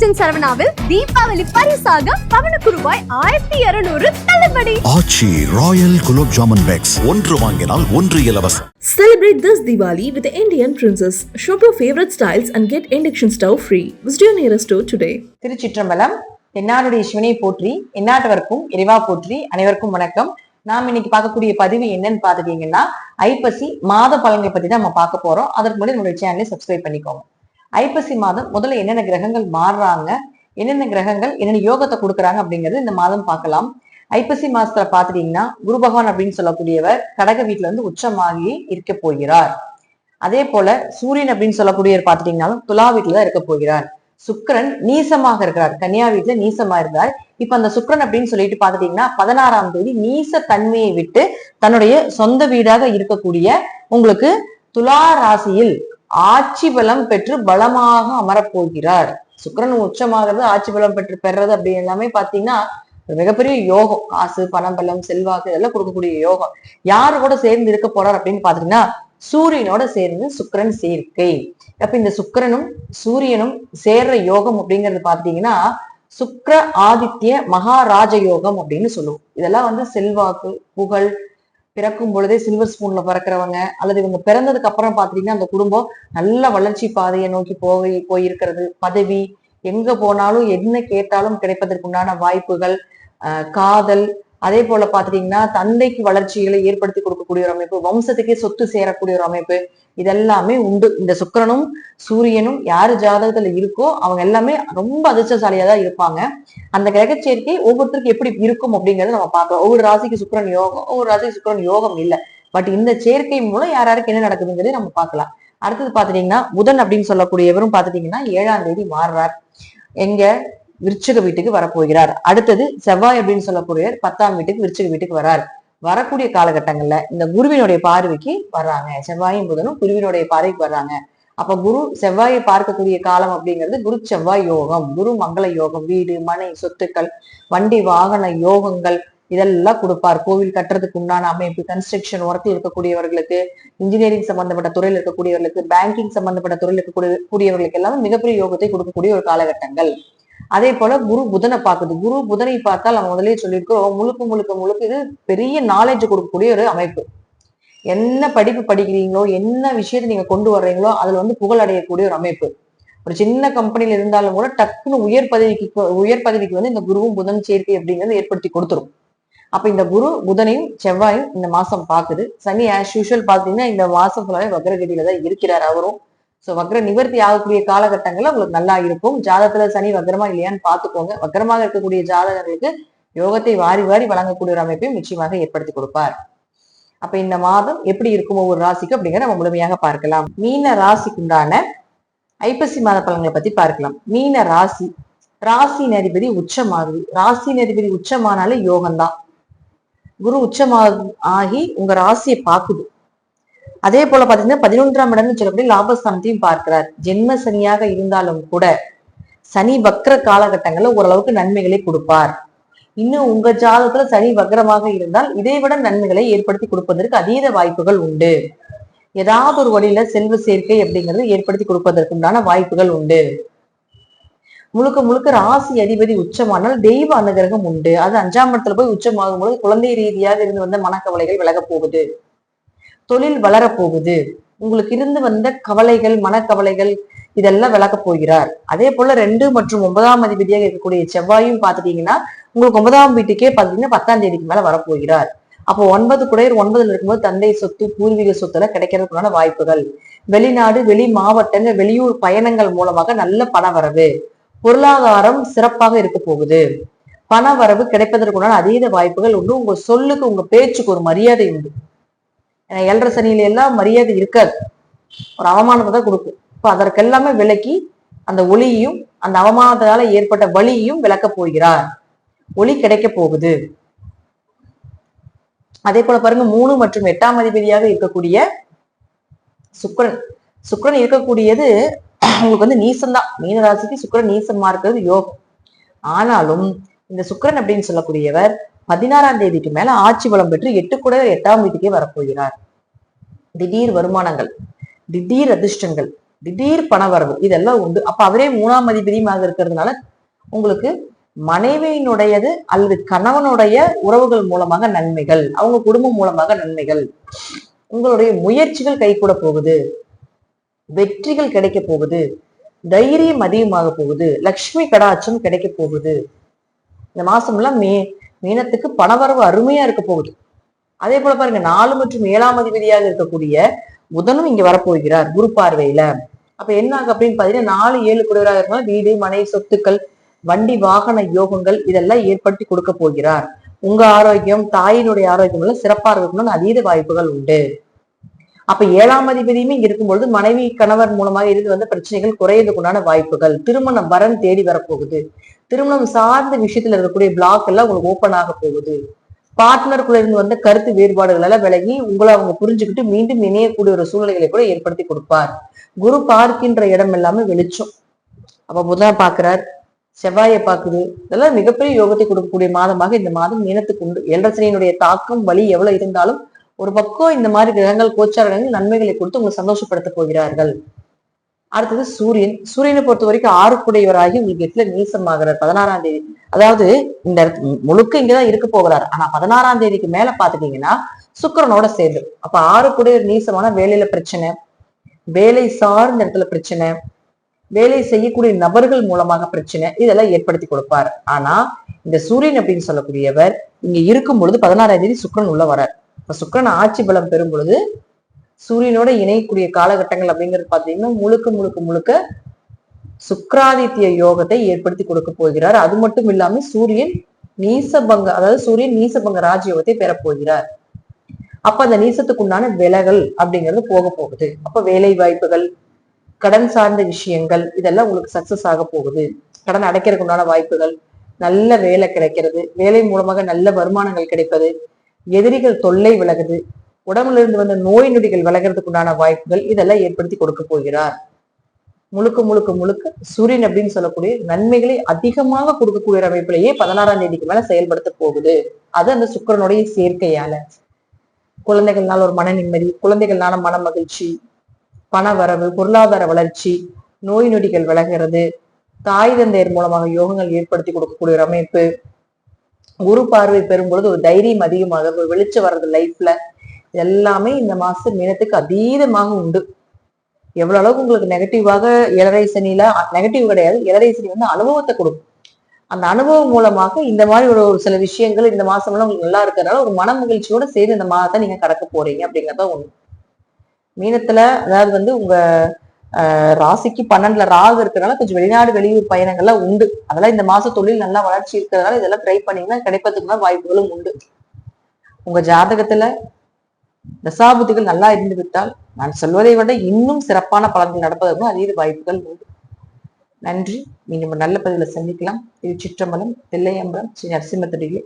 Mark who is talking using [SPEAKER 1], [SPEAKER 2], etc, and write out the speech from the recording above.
[SPEAKER 1] ராஜன் சரவணாவில் தீபாவளி பரிசாக பவனுக்கு ரூபாய் ஆயிரத்தி இருநூறு தள்ளுபடி
[SPEAKER 2] ஆச்சி ராயல் குலோப் ஜாமுன் பேக்ஸ் ஒன்று வாங்கினால் ஒன்று இலவசம்
[SPEAKER 3] Celebrate this Diwali with the Indian Princess. Shop your favorite styles and get induction stove free. Visit your nearest store today.
[SPEAKER 4] திருச்சிற்றம்பலம் தென்னாடுடைய சிவனை போற்றி எந்நாட்டவர்க்கும் இறைவா போற்றி அனைவருக்கும் வணக்கம் நாம் இன்னைக்கு பார்க்கக்கூடிய பதிவு என்னன்னு பாத்துட்டீங்கன்னா ஐப்பசி மாத பலன்களை பத்தி தான் நம்ம பார்க்க போறோம் அதற்கு முன்னாடி நம்மளுடைய சேனலை சப்ஸ்கிரைப் பண்ணிக்கோங்க ஐப்பசி மாதம் முதல்ல என்னென்ன கிரகங்கள் மாறுறாங்க என்னென்ன கிரகங்கள் என்னென்ன யோகத்தை கொடுக்குறாங்க அப்படிங்கறது இந்த மாதம் பார்க்கலாம். ஐப்பசி மாசத்துல பாத்துட்டீங்கன்னா குரு பகவான் அப்படின்னு சொல்லக்கூடியவர் கடக வீட்டுல இருந்து உச்சமாகி இருக்க போகிறார். அதே போல சூரியன் அப்படின்னு சொல்லக்கூடியவர் பாத்துட்டீங்கன்னாலும் துலா வீட்டுல தான் இருக்க போகிறார். சுக்கரன் நீசமாக இருக்கிறார். கன்னியா வீட்டுல நீசமா இருந்தார். இப்ப அந்த சுக்கிரன் அப்படின்னு சொல்லிட்டு பாத்துட்டீங்கன்னா பதினாறாம் தேதி நீச தன்மையை விட்டு தன்னுடைய சொந்த வீடாக இருக்கக்கூடிய உங்களுக்கு துலா ராசியில் ஆட்சி பலம் பெற்று பலமாக அமரப் போகிறார் உச்சமாகிறது ஆட்சி பலம் பெற்று பெறது அப்படி எல்லாமே பாத்தீங்கன்னா ஒரு மிகப்பெரிய யோகம். காசு பணம் பலம் செல்வாக்கு இதெல்லாம் கொடுக்கக்கூடிய யோகம். யாரு கூட சேர்ந்து இருக்க போறார் அப்படின்னு பாத்தீங்கன்னா சூரியனோட சேர்ந்து சுக்கிரன் சேர்க்கை. அப்ப இந்த சுக்கிரனும் சூரியனும் சேர்ற யோகம் அப்படிங்கிறது பாத்தீங்கன்னா சுக்கர ஆதித்ய மகாராஜ யோகம் அப்படின்னு சொல்லுவோம். இதெல்லாம் வந்து செல்வாக்கு புகழ் பிறக்கும் பொழுதே சில்வர் ஸ்பூன்ல பிறக்கிறவங்க அல்லது இவங்க பிறந்ததுக்கு அப்புறம் பாத்தீங்கன்னா அந்த குடும்பம் நல்ல வளர்ச்சி பாதையை நோக்கி போய் போயிருக்கிறது. பதவி எங்க போனாலும் என்ன கேட்டாலும் கிடைப்பதற்குண்டான வாய்ப்புகள் காதல் அதே போல பாத்துட்டீங்கன்னா தந்தைக்கு வளர்ச்சிகளை ஏற்படுத்தி கொடுக்கக்கூடிய ஒரு அமைப்பு வம்சத்துக்கே சொத்து சேரக்கூடிய ஒரு அமைப்பு இதெல்லாமே உண்டு. இந்த சுக்கிரனும் சூரியனும் யாரு ஜாதகத்துல இருக்கோ அவங்க எல்லாமே ரொம்ப அதிர்ஷ்டசாலியா தான் இருப்பாங்க. அந்த கிரக சேர்க்கை ஒவ்வொருத்தருக்கும் எப்படி இருக்கும் அப்படிங்கறத நம்ம பார்க்கலாம். ஒவ்வொரு ராசிக்கு சுக்கரன் யோகம் ஒவ்வொரு ராசிக்கு சுக்கிரன் யோகம் இல்ல. பட் இந்த சேர்க்கை மூலம் யார் யாருக்கு என்ன நடக்குதுங்கிறதை நம்ம பார்க்கலாம். அடுத்தது பாத்துட்டீங்கன்னா புதன் அப்படின்னு சொல்லக்கூடியவரும் பாத்துட்டீங்கன்னா ஏழாம் தேதி மாறுறார். எங்க? விருச்சிக வீட்டுக்கு வரப்போகிறார். அடுத்தது செவ்வாய் அப்படின்னு சொல்லக்கூடியவர் பத்தாம் வீட்டுக்கு விருச்சிக வீட்டுக்கு வரார். வரக்கூடிய காலகட்டங்கள்ல இந்த குருவினுடைய பார்வைக்கு வர்றாங்க. செவ்வாயும் புதனும் குருவினுடைய பார்வைக்கு வர்றாங்க. அப்ப குரு செவ்வாயை பார்க்கக்கூடிய காலம் அப்படிங்கிறது குரு செவ்வாய் யோகம் குரு மங்கள யோகம் வீடு மனை சொத்துக்கள் வண்டி வாகன யோகங்கள் இதெல்லாம் கொடுப்பார். கோவில் கட்டுறதுக்கு உண்டான அமைப்பு கன்ஸ்ட்ரக்ஷன் ஒர்க்கில் இருக்கக்கூடியவர்களுக்கு இன்ஜினியரிங் சம்பந்தப்பட்ட துறையில் இருக்கக்கூடியவர்களுக்கு பேங்கிங் சம்பந்தப்பட்ட துறையில் இருக்கக்கூடிய கூடியவர்களுக்கு எல்லாமே மிகப்பெரிய யோகத்தை கொடுக்கக்கூடிய ஒரு காலகட்டங்கள். அதே போல குரு புதனை பார்க்குது. குரு புதனை பார்த்தால் நம்ம முதலே சொல்லியிருக்கிறோம். முழுக்க முழுக்க முழுக்க இது பெரிய நாலேஜ் கொடுக்கக்கூடிய ஒரு அமைப்பு. என்ன படிப்பு படிக்கிறீங்களோ என்ன விஷயத்தை நீங்க கொண்டு வர்றீங்களோ அதுல வந்து புகழ் அடையக்கூடிய ஒரு அமைப்பு. ஒரு சின்ன கம்பெனியில இருந்தாலும் கூட டக்குன்னு உயர் பதவிக்கு உயர் பதவிக்கு வந்து இந்த குருவும் புதன் சேர்க்கை அப்படிங்கிறது ஏற்படுத்தி கொடுத்துரும். அப்ப இந்த குரு புதனையும் செவ்வாயும் இந்த மாசம் பாக்குது சனி ஆஸ் யூஷுவல் பாத்தீங்கன்னா இந்த மாசம் ஃபுல்லாவே வக்ரகதியில தான் இருக்கிறார். அவரும் சோ வக்ர நிவர்த்தி ஆகக்கூடிய காலகட்டங்கள்ல உங்களுக்கு நல்லா இருக்கும். ஜாதகத்துல சனி வக்ரமா இல்லையான்னு பாத்துக்கோங்க வக்ரமாக இருக்கக்கூடிய ஜாதகர்களுக்கு யோகத்தை வாரி வாரி வழங்கக்கூடிய ஒரு அமைப்பையும் நிச்சயமாக ஏற்படுத்தி கொடுப்பார். அப்ப இந்த மாதம் எப்படி இருக்கும் ஒவ்வொரு ராசிக்கு அப்படிங்கிற நம்ம முழுமையாக பார்க்கலாம். மீன ராசிக்குண்டான ஐப்பசி மாத பலன்களை பத்தி பார்க்கலாம். மீன ராசி ராசி நதிபதி உச்சமாகுது. ராசி நதிபதி உச்சமானாலே யோகம்தான். குரு உச்சமாக ஆகி உங்க ராசியை பாக்குது அதே போல பாத்தீங்கன்னா பதினொன்றாம் இடம்னு சொல்லக்கூடிய லாபஸ்தானத்தையும் பார்க்கிறார். ஜென்ம சனியாக இருந்தாலும் கூட சனி வக்ர காலகட்டங்கள்ல ஓரளவுக்கு நன்மைகளை கொடுப்பார். இன்னும் உங்க ஜாதகத்துல சனி வக்ரமாக இருந்தால் இதை விட நன்மைகளை ஏற்படுத்தி கொடுப்பதற்கு அதீத வாய்ப்புகள் உண்டு. ஏதாவது ஒரு வழியில செல்வ சேர்க்கை அப்படிங்கிறது ஏற்படுத்தி கொடுப்பதற்கு உண்டான வாய்ப்புகள் உண்டு. முழுக்க முழுக்க ராசி அதிபதி உச்சமானால் தெய்வ அனுகிரகம் உண்டு. அது அஞ்சாம் இடத்துல போய் உச்சமாகும் பொழுது குழந்தை ரீதியாக இருந்து வந்த மனக்கவலைகள் விலகப் போகுது. தொழில் வளரப் போகுது உங்களுக்கு இருந்து வந்த கவலைகள் மனக்கவலைகள் இதெல்லாம் விளக்க போகிறார். அதே போல ரெண்டு மற்றும் ஒன்பதாம் அதிபதியாக இருக்கக்கூடிய செவ்வாயும் பாத்துட்டீங்கன்னா உங்களுக்கு ஒன்பதாம் வீட்டுக்கே பாத்தீங்கன்னா பத்தாம் தேதிக்கு மேல வரப்போகிறார். அப்போ ஒன்பது குடையர் ஒன்பதுல இருக்கும்போது தந்தை சொத்து பூர்வீக சொத்துல கிடைக்கிறதுக்கான வாய்ப்புகள். வெளிநாடு வெளி மாவட்டங்கள் வெளியூர் பயணங்கள் மூலமாக நல்ல பண வரவு. பொருளாதாரம் சிறப்பாக இருக்க போகுது. பண வரவு கிடைப்பதற்குண்டான அதீத வாய்ப்புகள் உண்டு. உங்க சொல்லுக்கு உங்க பேச்சுக்கு ஒரு மரியாதை உண்டு. ஏழரை சனியில எல்லாம் மரியாதை இருக்காது. ஒரு அவமானத்தை தான் கொடுக்கும். இப்போ அதற்கெல்லாமே விலக்கி அந்த ஒளியையும் அந்த அவமானத்தினால ஏற்பட்ட வழியையும் விளக்க போகிறார். ஒளி கிடைக்க போகுது. அதே போல பாருங்க மூணு மற்றும் எட்டாம் அதிபதியாக இருக்கக்கூடிய சுக்ரன் சுக்கிரன் இருக்கக்கூடியது உங்களுக்கு வந்து நீசம்தான் மீனராசிக்கு சுக்கிரன் நீசமா இருக்கிறது யோகம். ஆனாலும் இந்த சுக்ரன் அப்படின்னு சொல்லக்கூடியவர் பதினாறாம் தேதிக்கு மேல ஆட்சி பலம் பெற்று எட்டு கூட எட்டாம் வீட்டுக்கே வரப்போகிறார். திடீர் வருமானங்கள் திடீர் அதிர்ஷ்டங்கள் திடீர் பணவரவு இதெல்லாம் உண்டு. அப்ப அவரே மூணாம் அதிபதியுமாக இருக்கிறதுனால உங்களுக்கு மனைவியினுடையது அல்லது கணவனுடைய உறவுகள் மூலமாக நன்மைகள் அவங்க குடும்பம் மூலமாக நன்மைகள் உங்களுடைய முயற்சிகள் கைகூட போகுது வெற்றிகள் கிடைக்க போகுது தைரியம் அதிகமாக போகுது லக்ஷ்மி கடாட்சம் கிடைக்க போகுது. இந்த மாசம்லாம் மே மீனத்துக்கு பணவரவு அருமையா இருக்க போகுது. அதே போல பாருங்க நாலு மற்றும் ஏழாம் அதிபதியாக இருக்கக்கூடிய புதனும் இங்க வரப்போகிறார் குரு பார்வையில. அப்ப என்ன ஆகும் அப்படின்னு பாத்தீங்கன்னா நாலு ஏழு குடிவராக இருந்தால் வீடு மனை சொத்துக்கள் வண்டி வாகன யோகங்கள் இதெல்லாம் ஏற்படுத்தி கொடுக்க போகிறார். உங்க ஆரோக்கியம் தாயினுடைய ஆரோக்கியம் எல்லாம் சிறப்பா இருக்கணும்னு அதீத வாய்ப்புகள் உண்டு. அப்ப ஏழாம் அதிபதியுமே இங்க இருக்கும்பொழுது மனைவி கணவர் மூலமாக இருந்து வந்த பிரச்சனைகள் குறையதுக்குண்டான வாய்ப்புகள். திருமணம் வரன் தேடி வரப்போகுது. திருமணம் சார்ந்த விஷயத்துல இருக்கக்கூடிய பிளாக் எல்லாம் உங்களுக்கு ஓப்பன் ஆக போகுது. பார்ட்னருக்குள்ள இருந்து வந்த கருத்து வேறுபாடுகள் எல்லாம் விலகி உங்களை அவங்க புரிஞ்சுக்கிட்டு மீண்டும் இணையக்கூடிய ஒரு சூழ்நிலைகளை கூட ஏற்படுத்தி கொடுப்பார். குரு பார்க்கின்ற இடம் எல்லாமே வெளிச்சம். அப்ப புதன் பாக்குறார் செவ்வாயை பாக்குது இதெல்லாம் மிகப்பெரிய யோகத்தை கொடுக்கக்கூடிய மாதமாக இந்த மாதம் மீனத்துக்கு உண்டு ஏழரசனியினுடைய தாக்கம் வலி எவ்வளவு இருந்தாலும் ஒரு பக்கம் இந்த மாதிரி கிரகங்கள் கோச்சாரங்கள் நன்மைகளை கொடுத்து உங்களை சந்தோஷப்படுத்த போகிறார்கள். அடுத்தது சூரியன். சூரியனை பொறுத்த வரைக்கும் ஆறுக்குடையவராகி உங்களுக்கு எட்டுல நீசமாகிறார் பதினாறாம் தேதி. அதாவது இந்த இடத்து முழுக்க இங்கதான் இருக்க போகிறார். ஆனா பதினாறாம் தேதிக்கு மேல பாத்துட்டீங்கன்னா சுக்கிரனோட சேர்ந்து. அப்ப ஆறுக்குடையவர் நீசமான வேலையில பிரச்சனை வேலை சார்ந்த இடத்துல பிரச்சனை வேலை செய்யக்கூடிய நபர்கள் மூலமாக பிரச்சனை இதெல்லாம் ஏற்படுத்தி கொடுப்பார். ஆனா இந்த சூரியன் அப்படின்னு சொல்லக்கூடியவர் இங்க இருக்கும் பொழுது பதினாறாம் தேதி சுக்கிரன் உள்ள வரார் சுக்கிரன் ஆட்சி பலம் பெறும் பொழுது சூரியனோட இணையக்கூடிய காலகட்டங்கள் அப்படிங்கிறது பாத்தீங்கன்னா முழுக்க முழுக்க முழுக்க சுக்ராதித்ய யோகத்தை ஏற்படுத்தி கொடுக்க போகிறார். அது மட்டும் இல்லாம சூரியன் நீசபங்க அதாவது சூரியன் நீசபங்க ராஜயோகத்தை பெறப்போகிறார் அப்ப அந்த நீசத்துக்குண்டான விலகல் அப்படிங்கிறது போக போகுது. அப்ப வேலை வாய்ப்புகள் கடன் சார்ந்த விஷயங்கள் இதெல்லாம் உங்களுக்கு சக்சஸ் ஆக போகுது. கடன் அடைக்கிறதுக்கு உண்டான வாய்ப்புகள் நல்ல வேலை கிடைக்கிறது. வேலை மூலமாக நல்ல வருமானங்கள் கிடைப்பது. எதிரிகள் தொல்லை விலகுது. உடம்புல இருந்து வந்த நோய் நொடிகள் விலகிறதுக்குண்டான வாய்ப்புகள் இதெல்லாம் ஏற்படுத்தி கொடுக்க போகிறார். முழுக்க முழுக்க முழுக்க சூரியன் அப்படின்னு சொல்லக்கூடிய நன்மைகளை அதிகமாக கொடுக்கக்கூடிய அமைப்பிலேயே பதினாறாம் தேதிக்கு மேல செயல்படுத்த போகுது. அது அந்த சுக்கிரனுடைய சேர்க்கையால. குழந்தைகள்னால ஒரு மன நிம்மதி குழந்தைகள்னால மன மகிழ்ச்சி பண வரவு பொருளாதார வளர்ச்சி நோய் நொடிகள் விலகிறது தாய் தந்தையர் மூலமாக யோகங்கள் ஏற்படுத்தி கொடுக்கக்கூடிய ஒரு அமைப்பு குரு பார்வை பெறும் பொழுது ஒரு தைரியம் அதிகமாக ஒரு வெளிச்சம் வர்றது லைஃப்ல எல்லாமே இந்த மாசம் மீனத்துக்கு அதீதமாக உண்டு. எவ்வளவு அளவுக்கு உங்களுக்கு நெகட்டிவாக இளரை சனியில நெகட்டிவ் கிடையாது. இளரை சனி வந்து அனுபவத்தை கொடுக்கும். அந்த அனுபவம் மூலமாக இந்த மாதிரி ஒரு ஒரு சில விஷயங்கள் இந்த மாசம் எல்லாம் உங்களுக்கு நல்லா இருக்கிறதுனால ஒரு மன மகிழ்ச்சியோட சேர்ந்து இந்த மாதத்தை நீங்க கடக்க போறீங்க அப்படிங்கறத ஒண்ணு மீனத்துல அதாவது வந்து உங்க ராசிக்கு பன்னெண்டுல ராகு இருக்கிறதுனால கொஞ்சம் வெளிநாடு வெளியூர் பயணங்கள்லாம் உண்டு. அதெல்லாம் இந்த மாச தொழில் நல்லா வளர்ச்சி இருக்கிறதுனால இதெல்லாம் ட்ரை பண்ணீங்கன்னா கிடைப்பதுக்கு வாய்ப்புகளும் உண்டு. உங்க ஜாதகத்துல தசாபுத்திகள் நல்லா இருந்து விட்டால் நான் சொல்வதை விட இன்னும் சிறப்பான பலன்கள் நடப்பதற்கும் அதிக வாய்ப்புகள் உண்டு. நன்றி. மீண்டும் நல்ல பதிவில் சந்திக்கலாம். இது சிற்றம்பலம் தில்லையம்பலம் ஸ்ரீ நரசிம்மத்தடியிலே